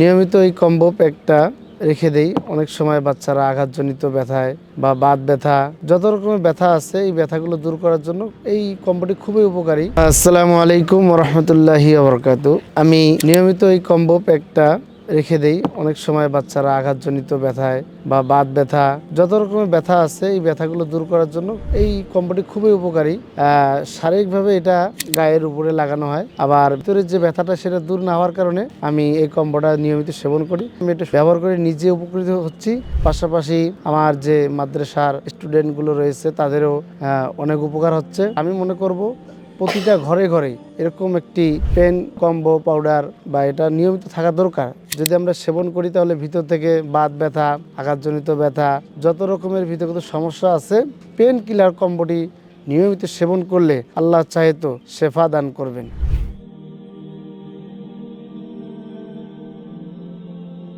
নিয়মিত এই কম্বো প্যাকটা রেখে দেই। অনেক সময় বাচ্চারা আঘাতজনিত ব্যথায় বা বাত ব্যথা, যত রকমের ব্যথা আছে, এই ব্যথাগুলো দূর করার জন্য এই কম্বোটি খুবই উপকারী। আসসালামু আলাইকুম রহমতুল্লাহি আবরকাত আমি নিয়মিত এই কম্বো প্যাকটা রেখে দেই। অনেক সময় বাচ্চারা আঘাতজনিত ব্যথায় বা বাত ব্যথা, যত রকমের ব্যথা আছে, এই ব্যথাগুলো দূর করার জন্য এই কম্বোটি খুবই উপকারী। শারীরিকভাবে এটা গায়ের উপরে লাগানো হয়। আবার ভিতরের যে ব্যথাটা সেটা দূর না হওয়ার কারণে আমি এই কম্বোটা নিয়মিত সেবন করি। আমি এটা ব্যবহার করে নিজে উপকৃত হচ্ছি। পাশাপাশি আমার যে মাদ্রাসার স্টুডেন্টগুলো রয়েছে, তাদেরও অনেক উপকার হচ্ছে। আমি মনে করব প্রতিটা ঘরে ঘরে এরকম একটি পেন, কম্বো, পাউডার বা এটা নিয়মিত থাকা দরকার। যদি আমরা সেবন করি তাহলে ভিতর থেকে বাত ব্যথা, আঘাতজনিত ব্যথা, যত রকমের ভিতরগত সমস্যা আছে, পেন কিলার কম্বোটি নিয়মিত সেবন করলে আল্লাহ চাহে তো শেফা দান করবেন।